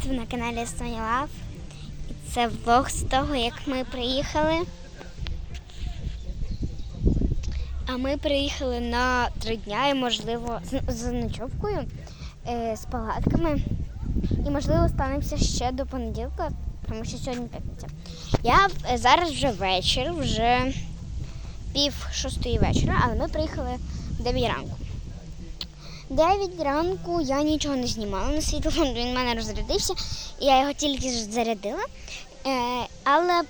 привіт! Ви на каналі Соня І це влог з того, як ми приїхали. А ми приїхали на три дня і, можливо, з, з ночовкою, е, з палатками. І, можливо, станемося ще до понеділка, тому що сьогодні п'ятниця. Я е, зараз вже вечір, вже пів шостої вечора, але ми приїхали в 9 ранку. 9 ранку я нічого не знімала на свій телефон, він в мене розрядився, і я його тільки зарядила. Е, але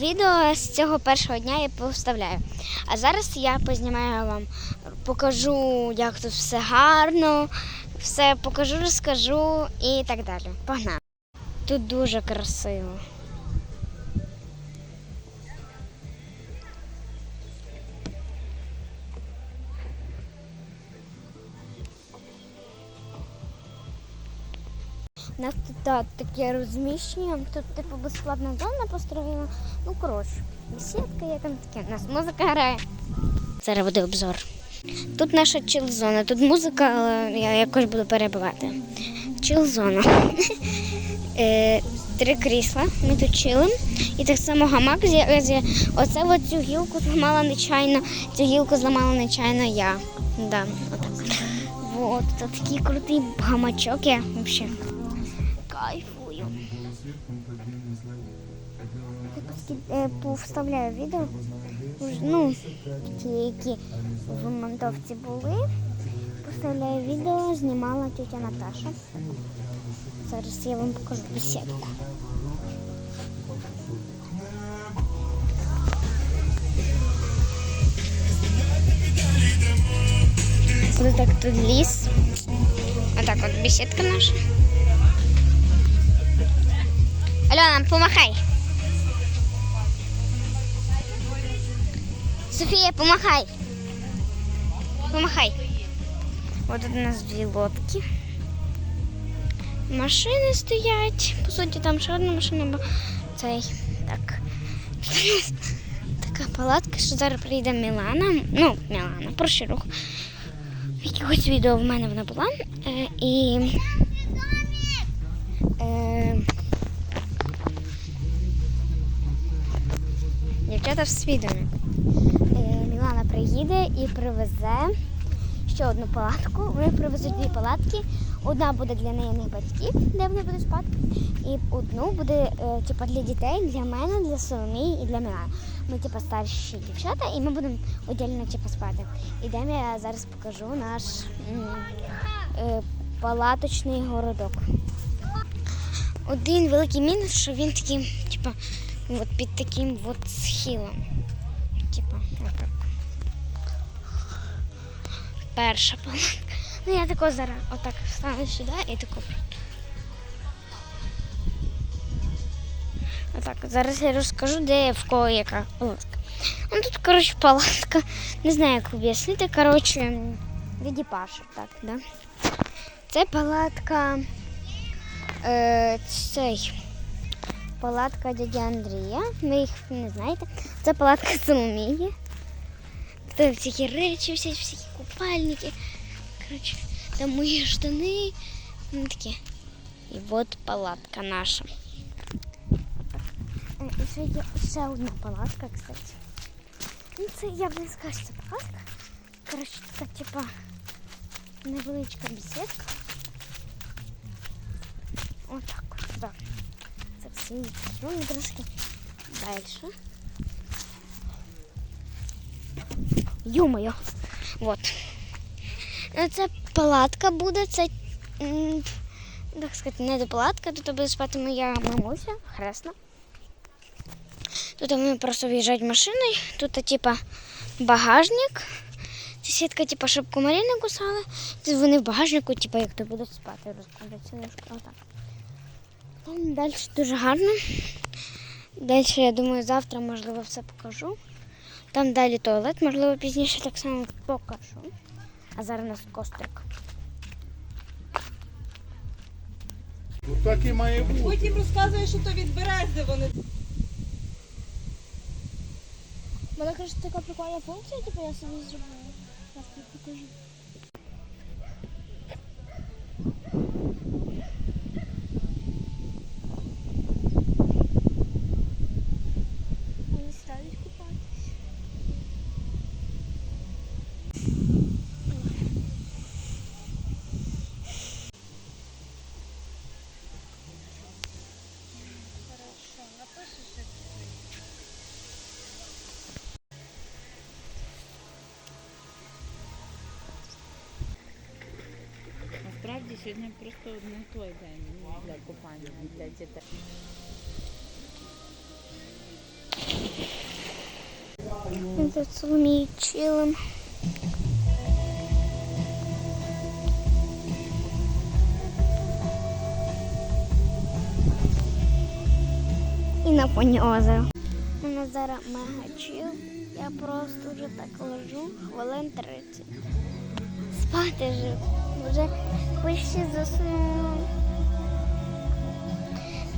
відео з цього першого дня я поставляю. А зараз я познімаю вам, покажу, як тут все гарно, все покажу, розкажу і так далі. Погнали. Тут дуже красиво. У нас тут так, таке розміщення, тут типу безплатна зона построєна. Ну, коротше, бесідка є там таке. У нас музика грає. Зараз буде обзор. Тут наша чил-зона, тут музика, але я якось буду перебивати. Чил-зона. Е, Три крісла, ми тут чилим. І так само гамак з'я- з'я- Оце от цю гілку зламала нечайно, цю гілку зламала нечайно я. Да, отак. Це такий крутий гамачок, я взагалі кайфую. Е, Повставляю відео, ну, ті, які в монтовці були. Поставляю відео, знімала тетя Наташа. Зараз я вам покажу бесідку. Ось так тут ліс. Отак от бесідка наша. Альона, помахай. Софія, помахай. Помахай. Тут у нас дві лодки. Машини стоять. По суті, там ще одна машина, бо цей так. Така палатка, що зараз прийде Мілана. Ну, Мілана, прошу рух. Якогось відео в мене вона була. Е, і. Е, Дівчата в свідомі. Е, Мілана приїде і привезе ще одну палатку. Вони привезуть дві палатки. Одна буде для неї батьків, де вони будуть спати. І одну буде типу, для дітей, для мене, для Соломії і для Мілани. Ми типу, старші дівчата, і ми будемо віддільно типу, спати. Ідемо, я зараз покажу наш е, палаточний городок. Один великий мінус, що він такий, типу, от під таким от схилом. Типа, отак. Перша палатка. Ну я тако зараз отак встану сюди і тако. Отак, зараз я розкажу, де в кого яка палатка. Ну тут, коротше, палатка. Не знаю, як об'яснити. Коротше, відіпаш, так, да? Це палатка. Е, цей палатка дяді Андрія. Ви їх не знаєте. Це палатка Соломії. Там всякі речі, всякі, всякі купальники. Коротше, там мої штани. Ну, такі. І от палатка наша. Е, І ще є ще одна палатка, кстати. Ну, це я б не скажу, що це палатка. Коротше, така, типа, невеличка бесідка. Отак от, так. Ну, ми трошки далі. Ё-моё. Вот. Це палатка буде, це, так сказати, не до палатка, тут буде спати моя мамуся, хресна. Тут ми просто в'їжджають машиною, тут, типа, багажник. Це сітка, типа, щоб комарі не кусали. Тут вони в багажнику, типа, як то будуть спати, розкладаються. Там далі дуже гарно. Далі, я думаю, завтра, можливо, все покажу. Там далі туалет, можливо, пізніше так само покажу. А зараз у нас кострик. Ну так і має бути. Потім розказує, що то від берези вони. Мене каже, така прикольна функція, типу я собі зробила. Зараз покажу. Сьогодні просто не той день для купання для дітей. Тут Соломію чилим. І на фоні озера. У мене зараз мега чил. Я просто вже так лежу хвилин 30. Спати вже. Вже вище заснула.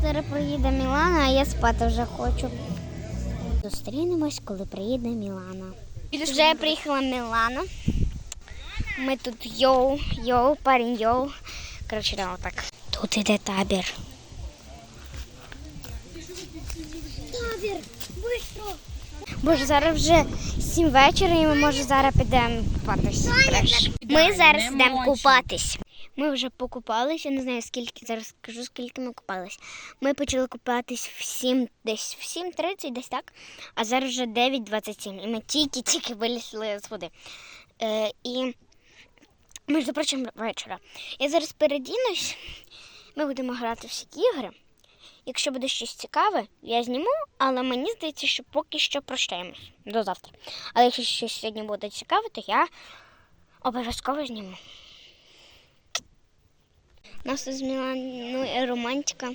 Зараз приїде Мілана, а я спати вже хочу. Зустрінемось, коли приїде Мілана. Вже приїхала Мілана. Ми тут йоу, йоу, парень йоу. Коротше, да, отак. Тут іде. Табір, Боже, зараз вже 7 вечора і ми може зараз підемо купатися. Ми зараз йдемо купатись. Ми вже покупалися, я не знаю скільки, зараз скажу, скільки ми купались. Ми почали купатись в 7, десь в 7.30, десь так, а зараз вже 9.27. І ми тільки-тільки вилізли з води. Е, і, між прочим, вечора. Я зараз передінусь, ми будемо грати в всякі ігри. Якщо буде щось цікаве, я зніму, але мені здається, що поки що прощаємось до завтра. Але якщо щось сьогодні буде цікаве, то я обов'язково зніму. У нас тут з Міланою романтика.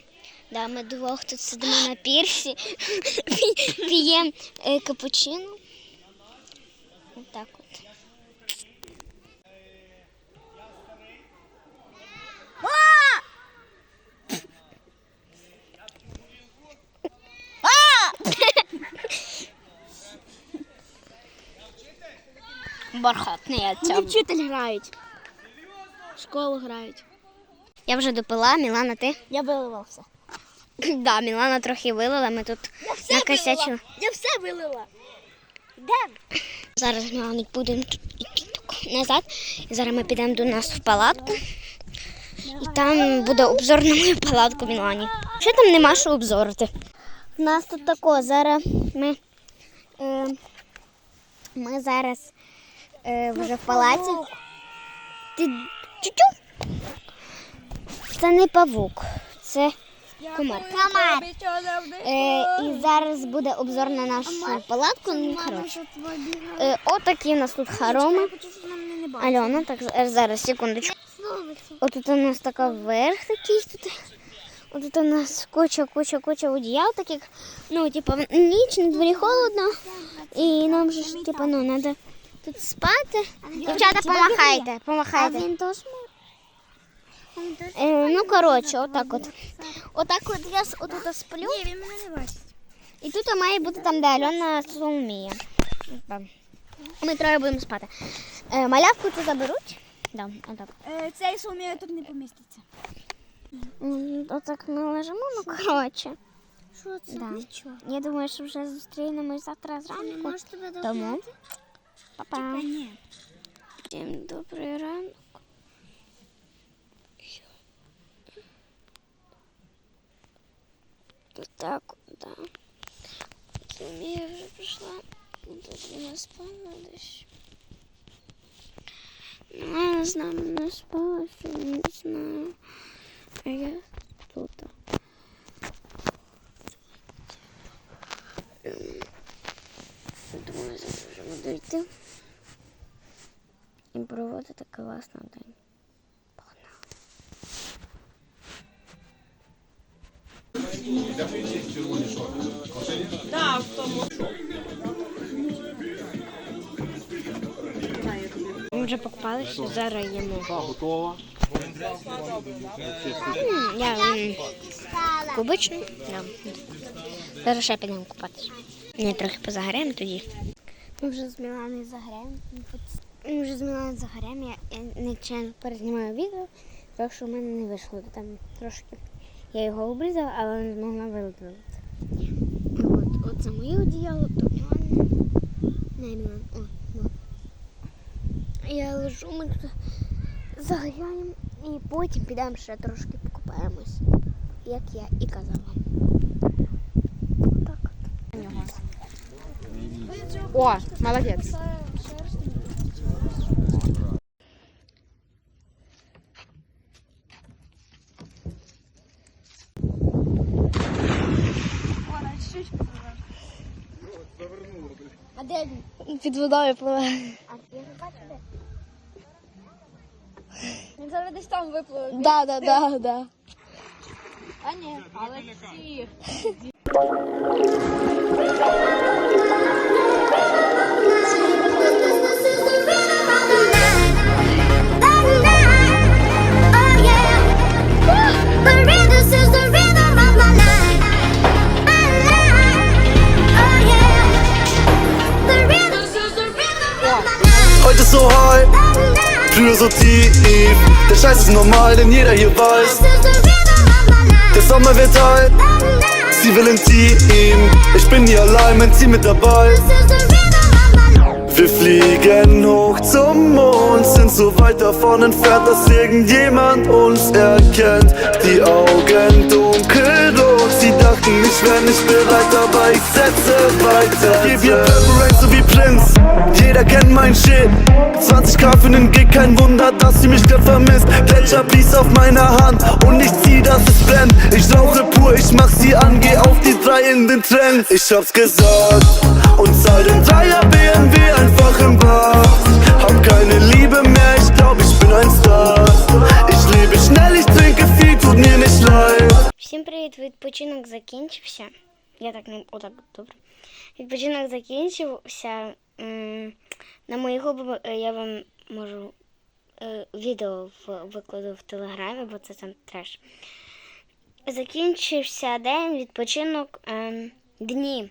Да, ми двох тут сидимо на пірсі, пі- п'ємо е, капучино. Отак от. Бархатний я цьому. Вчитель грають. В школу грають. Я вже допила, Мілана, ти? Я виливався. Да, Мілана трохи вилила, ми тут накосячили. Я все вилила. Де? Зараз Мілані будемо тут іти так назад. І зараз ми підемо до нас в палатку. І там буде обзор на мою палатку Мілані. Ще там нема що обзорити. У нас тут тако, зараз ми, е, ми зараз е, вже в палаці. Ти чу-чу? Це не павук, це комар. Е, і зараз буде обзор на нашу палатку. Ну, коротше. Е, отакі у нас тут хороми. Альона, так зараз, секундочку. Отут у нас така верх такий тут. Отут у нас куча, куча, куча одіял таких. Ну, типу, ніч, на дворі холодно. І нам же ж, типу, ну, треба тут спати. Дівчата, помахайте, помахайте. він теж Е, ну, коротше, отак от. Отак от я с- отут сплю. Ні, він мене не бачить. І тут має бути там, де Альона Соломія. Там. Ми троє будемо спати. Е, малявку цю заберуть. Да, отак. Е, цей сумія тут не поміститься. М, Отак ми лежимо, ну коротше. Що це? Да. Нічого. Я думаю, що вже зустрінемось завтра зранку. тебе Тому па-па. Ні. Всім добрий ранок. Так, да. Соломія вже прийшла. Тут вона спала десь. Ну, Вона з нами не спала, що не знаю. А я тут. Ем, Думаю, зараз можемо дойти і Проводити класний день. Так, в тому. Ми вже покупалися, зараз їмо. Готова? Я кубичну. Зараз ще підемо купатися. Ми трохи позаграємо тоді. Ми вже з Міланою заграємо. Ми вже з Міланою заграємо. Я, нечайно перезнімаю відео, так що в мене не вийшло. Там трошки я його обрізала, але не змогла вилити. От, от це моє одіяло, то Мілана. Не Мілан. О, ну. Я лежу, ми тут заграємо і потім підемо ще трошки покупаємось, як я і казала. Так. О, молодець. А де він? Під водою пливе. А я не бачу де. Він зараз десь там випливе. Да, да, да, да. А ні. Але всі. So high, früher so tief. Der Scheiß ist normal, denn jeder hier weiß, der Sommer wird heiß. Sie will im Team, ich bin nie allein, mein Team mit dabei. Wir fliegen hoch zum Mond, sind so weit davon entfernt, dass irgendjemand uns erkennt. Die Augen dunkelrot, dachten, ich wär nicht bereit, aber ich setze weiter. Gib ihr Purple Rain so wie Prinz, jeder kennt mein Shit. 20k für nen Gig, kein Wunder, dass sie mich grad vermisst. Gletscher Blies auf meiner Hand und ich zieh, dass es brennt. Ich rauche pur, ich mach sie an, geh auf die drei in den Trend. Ich hab's gesagt und zahl den Dreier BMW einfach im Bad. Hab keine Liebe mehr, ich glaub, ich bin ein Star. Відпочинок закінчився. Я так не отак добре. Відпочинок закінчився. На мої губи е, я вам можу е, відео викладу в телеграмі, бо це там треш. Закінчився день, відпочинок ем, дні.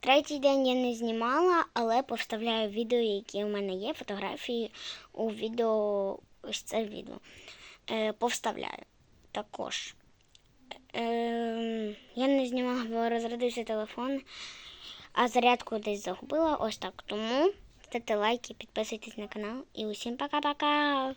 Третій день я не знімала, але повставляю відео, які в мене є, фотографії у відео. Ось це відео. Е, повставляю також. Ем, я не знімала, бо розрядився телефон, а зарядку десь загубила. Ось так. Тому ставте лайки, підписуйтесь на канал і усім пока-пока!